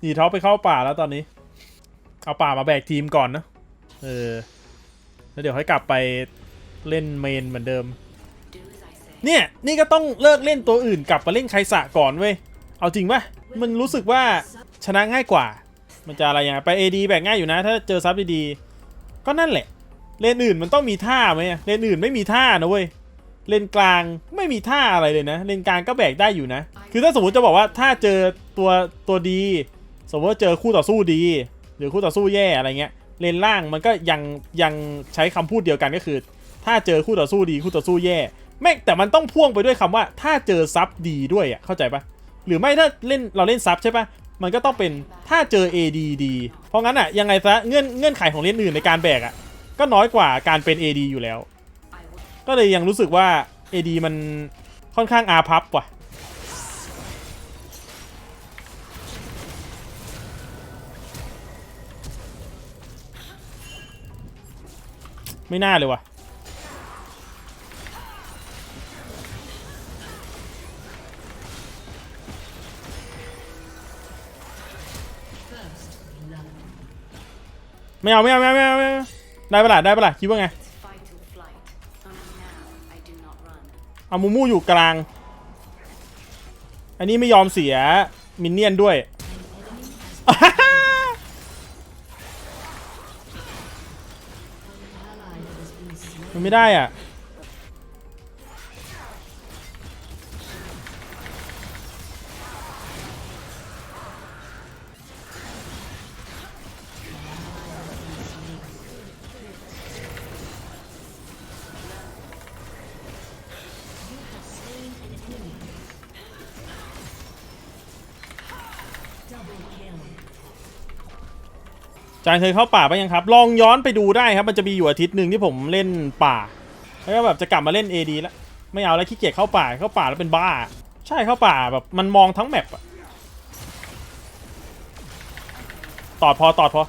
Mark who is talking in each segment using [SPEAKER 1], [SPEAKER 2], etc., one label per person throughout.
[SPEAKER 1] หนีท็อปไปเข้าป่าแล้วตอนนี้ เอาป่ามาแบกทีมก่อนนะเออแล้วเดี๋ยวค่อยกลับไปเล่นเมนเหมือนเดิม เนี่ย นี่ก็ต้องเลิกเล่นตัวอื่นกลับมาเล่นไคสะก่อนเว้ย เอาจริงปะมันรู้สึกว่าชนะง่ายกว่า มันจะอะไรอยังไงไป AD แบกง่ายอยู่นะ ถ้าเจอซับดีๆก็นั่นแหละ เลนอื่นมันต้องมีท่าไหมเลนอื่นไม่มีท่านะเว้ย เลนกลางไม่มีท่าอะไรเลยนะ เลนกลางก็แบกได้อยู่นะ คือถ้าสมมติจะบอกว่าถ้าเจอ ตัวตัวดี สมมติว่าเจอคู่ต่อสู้ดี หรือคู่ต่อสู้แย่อะไรเงี้ยเลนล่างมันก็ยังยังใช้คำพูดเดียวกันก็คือ ถ้าเจอคู่ต่อสู้ดีคู่ต่อสู้แย่แม่แต่มันต้องพ่วงไปด้วยคำว่า ถ้าเจอซับดีด้วยอะเข้าใจปะหรือไม่ถ้าเล่นเราเล่นซับใช่ปะมันก็ต้องเป็นถ้าเจอ AD ดี เพราะงั้นอะยังไงซะเงื่อนเงื่อนไขของเลนอื่นในการแบกอะก็น้อยกว่าการเป็น AD อยู่แล้ว ก็เลยยังรู้สึกว่า AD มันค่อนข้างอาพับว่ะ ไม่น่าเลยว่ะ ไม่เอาไม่เอาไม่เอาไม่เอาไม่เอาได้ปะล่ะได้ปะล่ะคิดว่าไง
[SPEAKER 2] Fight or flight. Only now I do not run.
[SPEAKER 1] เอามูมูอยู่กลาง อันนี้ไม่ยอมเสียมินเนี่ยนด้วย มันไม่ได้อะ จานเคยเข้าป่าไปยังครับ ลองย้อนไปดูได้ครับ มันจะมีอยู่อาทิตย์หนึ่งที่ผมเล่นป่า แล้วก็แบบจะกลับมาเล่น AD แล้ว ไม่เอาแล้วขี้เกียจเข้าป่า เข้าป่าแล้วเป็นบ้า ใช่เข้าป่าแบบมันมองทั้งแมปอะตอดพอตอดพอ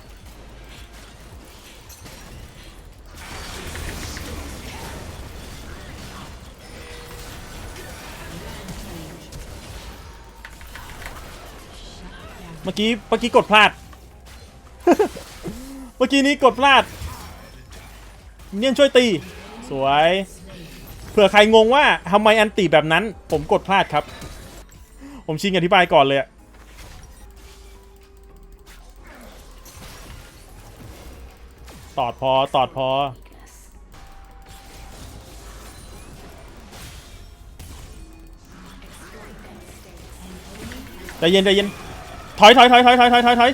[SPEAKER 1] เมื่อกี้เมื่อกี้กดพลาด กี้นี้กดพลาดเนี่ยช่วยตี สวย เผื่อใครงงว่าทำไมอันติแบบนั้น ผมกดพลาดครับ ผมชิงอธิบายก่อนเลยตอดพอตอดพอ ใจเย็นใจเย็นถอยถอยถอยถอยถอยถอยถอย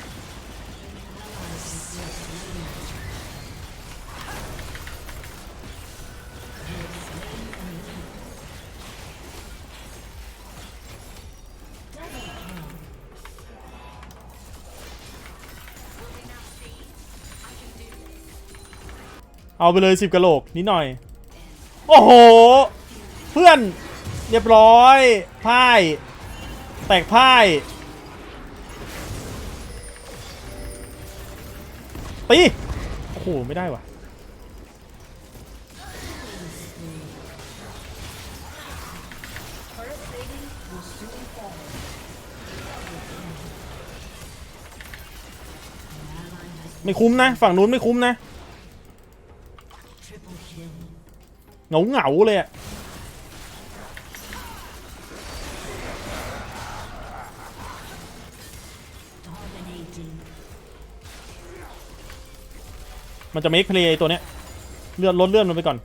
[SPEAKER 1] เอาไปเลยสิบกะโหลกนิดหน่อย โอ้โห เพื่อน เรียบร้อยพ่าย แตกพ่ายตีโอ้โห ไม่ได้ว่ะไม่คุ้มนะ ฝั่งนู้นไม่คุ้มนะ เหงาเหงาเลยอะมันจะเมคเพลย์ตัวเนี้ยเลื่อนลดเลื่อนมันไปก่อน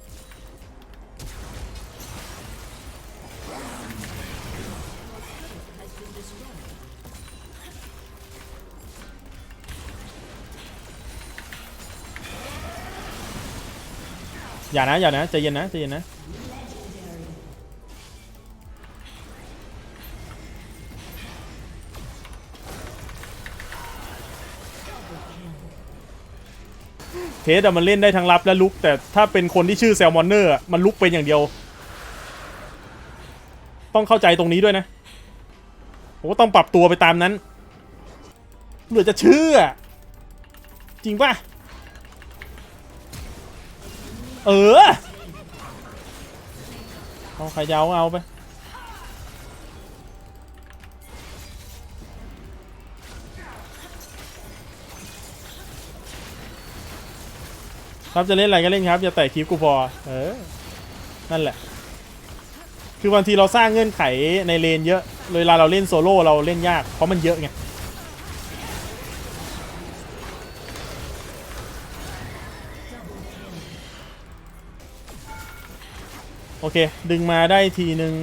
[SPEAKER 1] อย่านะอย่านะใจเย็นนะใจเย็นนะเทสอะมันเล่นได้ทั้งรับและลุก แต่ถ้าเป็นคนที่ชื่อแซลมอนเนอร์มันลุกเป็นอย่างเดียว ต้องเข้าใจตรงนี้ด้วยนะผมก็ต้องปรับตัวไปตามนั้นเหลือจะเชื่อ จริงป่ะ เออ เอาขยาวเอาไป ครับจะเล่นอะไรก็เล่นครับอย่าแตะคลิปกูพอ เออ นั่นแหละ คือบางทีเราสร้างเงื่อนไขในเลนเยอะ เวลาเราเล่นโซโล่เราเล่นยาก เพราะมันเยอะไง โอเค ดึงมาได้ทีหนึ่ง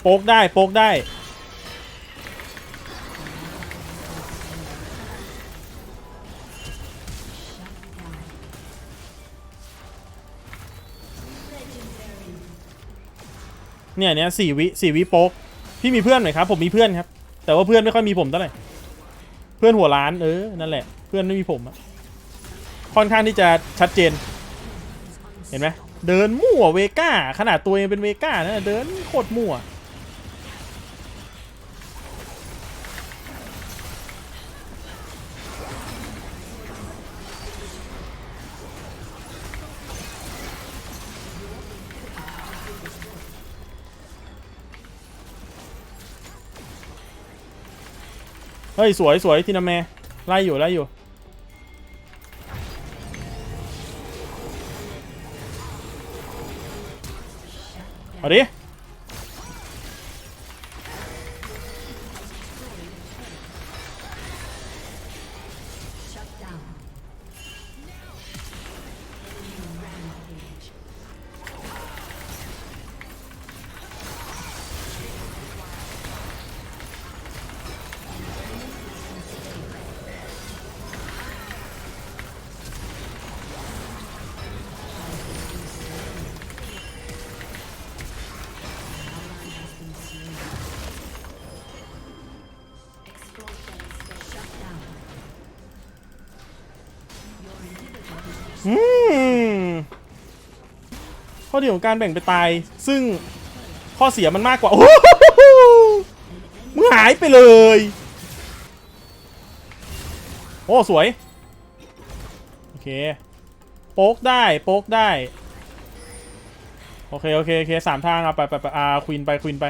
[SPEAKER 1] โป๊กได้โป๊กได้ เนี่ยเนี่ยสี่วิสี่วิโป๊กพี่มีเพื่อนไหมครับ ผมมีเพื่อนครับ แต่ว่าเพื่อนไม่ค่อยมีผมเท่าไหร่เพื่อนหัวร้านเออนั่นแหละ เพื่อนไม่มีผมอะค่อนข้างที่จะชัดเจน เห็นไหมเดินมั่วเวก้าขนาดตัวเองเป็นเวก้านะเดินโคตรมั่ว เฮ้ย สวยสวยทีนาแมไล่อยู่ไล่อยู่ เอาดิ อืมข้อดีของการแบ่งไปตาย ซึ่งข้อเสียมันมากกว่า โอ้โหมึงหายไปเลย โอ้ สวย โอเค โป๊กได้ โป๊กได้ โอเค โอเค โอเคสามทางเอาไปไปไปอาควินไปควินไป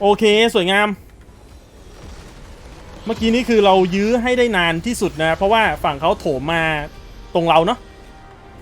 [SPEAKER 1] โอเคสวยงาม เมื่อกี้นี้คือเรายื้อให้ได้นานที่สุดนะ เพราะว่าฝั่งเขาโถมมาตรงเราเนาะ